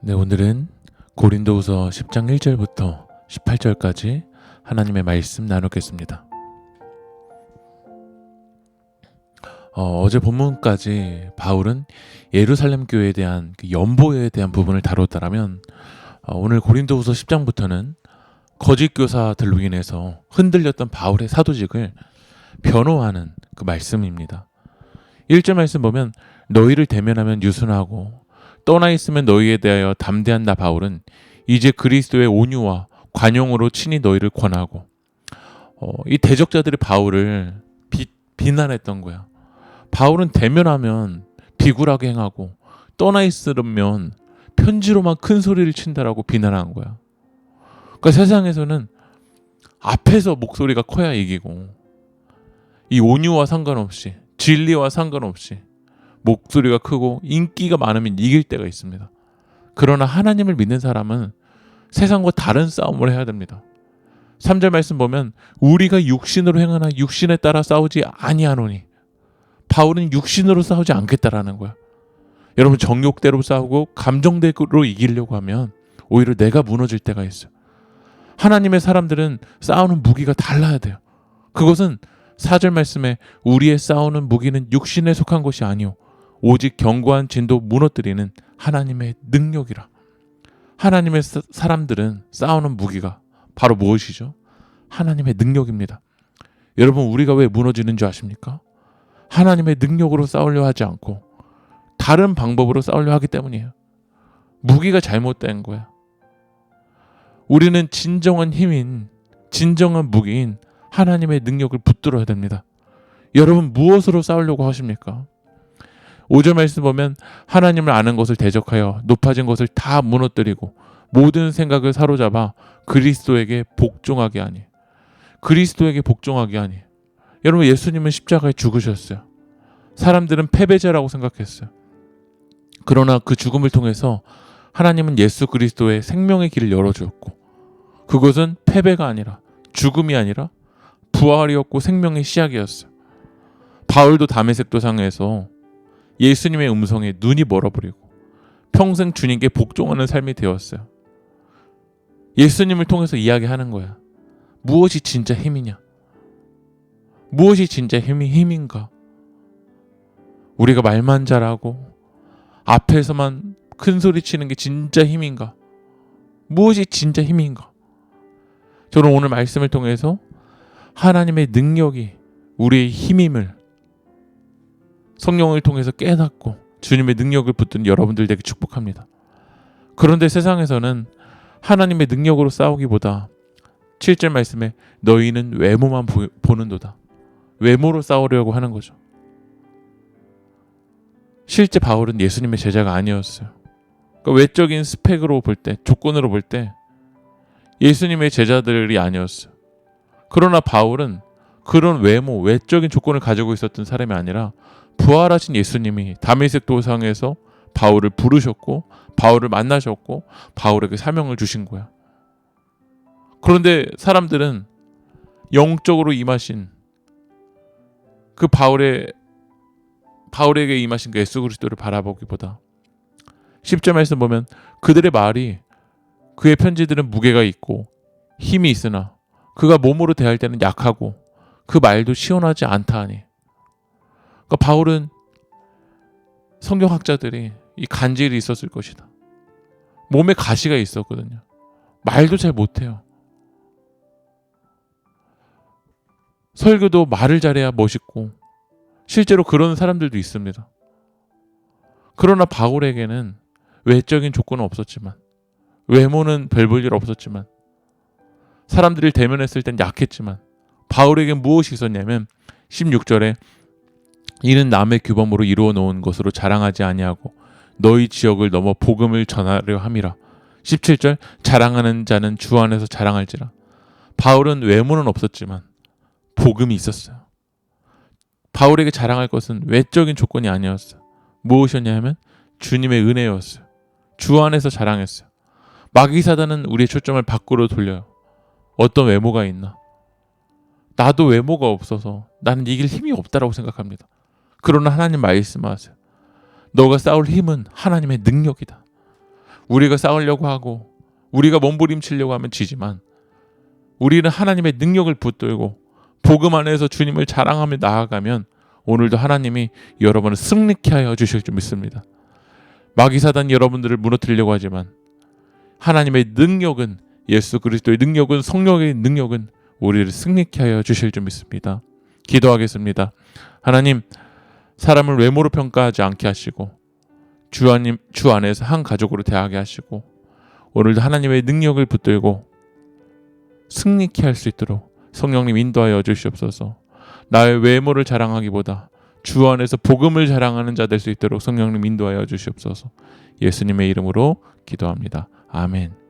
네, 오늘은 고린도후서 10장 1절부터 18절까지 하나님의 말씀 나누겠습니다. 어, 어제 본문까지 바울은 예루살렘 교회에 대한 그 연보에 대한 부분을 다뤘다라면 어, 오늘 고린도후서 10장부터는 거짓 교사들로 인해서 흔들렸던 바울의 사도직을 변호하는 그 말씀입니다. 1절 말씀 보면 너희를 대면하면 유순하고 떠나 있으면 너희에 대하여 담대한 나 바울은 이제 그리스도의 온유와 관용으로 친히 너희를 권하고 어, 이 대적자들이 바울을 비, 비난했던 거야. 바울은 대면하면 비굴하게 행하고 떠나 있으면 편지로만 큰 소리를 친다라고 비난한 거야. 그러니까 세상에서는 앞에서 목소리가 커야 이기고 이 온유와 상관없이 진리와 상관없이 목소리가 크고 인기가 많으면 이길 때가 있습니다. 그러나 하나님을 믿는 사람은 세상과 다른 싸움을 해야 됩니다. 3절 말씀 보면 우리가 육신으로 행하나 육신에 따라 싸우지 아니하노니 바울은 육신으로 싸우지 않겠다라는 거야. 여러분 정욕대로 싸우고 감정대로 이기려고 하면 오히려 내가 무너질 때가 있어요. 하나님의 사람들은 싸우는 무기가 달라야 돼요. 그것은 4절 말씀에 우리의 싸우는 무기는 육신에 속한 것이 아니오 오직 견고한 진도 무너뜨리는 하나님의 능력이라. 하나님의 사- 사람들은 싸우는 무기가 바로 무엇이죠? 하나님의 능력입니다. 여러분 우리가 왜 무너지는 줄 아십니까? 하나님의 능력으로 싸우려 하지 않고 다른 방법으로 싸우려 하기 때문이에요. 무기가 잘못된 거야. 우리는 진정한 힘인 진정한 무기인 하나님의 능력을 붙들어야 됩니다. 여러분 무엇으로 싸우려고 하십니까? 5절 말씀 보면 하나님을 아는 것을 대적하여 높아진 것을 다 무너뜨리고 모든 생각을 사로잡아 그리스도에게 복종하게 하니 그리스도에게 복종하게 하니 여러분 예수님은 십자가에 죽으셨어요. 사람들은 패배자라고 생각했어요. 그러나 그 죽음을 통해서 하나님은 예수 그리스도의 생명의 길을 열어주었고 그것은 패배가 아니라 죽음이 아니라 부활이었고 생명의 시작이었어요. 바울도 다메섹 도상에서 예수님의 음성에 눈이 멀어버리고 평생 주님께 복종하는 삶이 되었어요. 예수님을 통해서 이야기하는 거야. 무엇이 진짜 힘이냐? 무엇이 진짜 힘이 힘인가? 우리가 말만 잘하고 앞에서만 큰 소리 치는 게 진짜 힘인가? 무엇이 진짜 힘인가? 저는 오늘 말씀을 통해서 하나님의 능력이 우리의 힘임을 성령을 통해서 깨닫고 주님의 능력을 붙든 여러분들 되게 축복합니다. 그런데 세상에서는 하나님의 능력으로 싸우기보다 7절 말씀에 너희는 외모만 보, 보는도다. 외모로 싸우려고 하는 거죠. 실제 바울은 예수님의 제자가 아니었어요. 그러니까 외적인 스펙으로 볼 때, 조건으로 볼 때 예수님의 제자들이 아니었어요. 그러나 바울은 그런 외모, 외적인 조건을 가지고 있었던 사람이 아니라 부활하신 예수님이 다메섹 도상에서 바울을 부르셨고 바울을 만나셨고 바울에게 사명을 주신 거야. 그런데 사람들은 영적으로 임하신 그 바울의 바울에게 임하신 그 예수 그리스도를 바라보기보다 10절 말씀 보면 그들의 말이 그의 편지들은 무게가 있고 힘이 있으나 그가 몸으로 대할 때는 약하고 그 말도 시원하지 않다 하니 그러니까 바울은 성경학자들이 이 간질이 있었을 것이다. 몸에 가시가 있었거든요. 말도 잘 못해요. 설교도 말을 잘해야 멋있고 실제로 그런 사람들도 있습니다. 그러나 바울에게는 외적인 조건은 없었지만 외모는 별 볼 일 없었지만 사람들을 대면했을 땐 약했지만 바울에겐 무엇이 있었냐면 16절에 이는 남의 규범으로 이루어 놓은 것으로 자랑하지 아니하고 너희 지역을 넘어 복음을 전하려 함이라. 17절 자랑하는 자는 주 안에서 자랑할지라. 바울은 외모는 없었지만 복음이 있었어요. 바울에게 자랑할 것은 외적인 조건이 아니었어요. 무엇이었냐면 주님의 은혜였어요. 주 안에서 자랑했어요. 마귀 사단은 우리의 초점을 밖으로 돌려요. 어떤 외모가 있나? 나도 외모가 없어서 나는 이길 힘이 없다라고 생각합니다. 그러나 하나님 말씀하세요. 너가 싸울 힘은 하나님의 능력이다. 우리가 싸우려고 하고 우리가 몸부림치려고 하면 지지만 우리는 하나님의 능력을 붙들고 복음 안에서 주님을 자랑하며 나아가면 오늘도 하나님이 여러분을 승리케 하여 주실 줄 믿습니다. 마귀사단 여러분들을 무너뜨리려고 하지만 하나님의 능력은 예수 그리스도의 능력은 성령의 능력은 우리를 승리케 하여 주실 줄 믿습니다. 기도하겠습니다. 하나님 사람을 외모로 평가하지 않게 하시고 주 안님 주 안에서 한 가족으로 대하게 하시고 오늘도 하나님의 능력을 붙들고 승리케 할 수 있도록 성령님 인도하여 주시옵소서. 나의 외모를 자랑하기보다 주 안에서 복음을 자랑하는 자 될 수 있도록 성령님 인도하여 주시옵소서. 예수님의 이름으로 기도합니다. 아멘.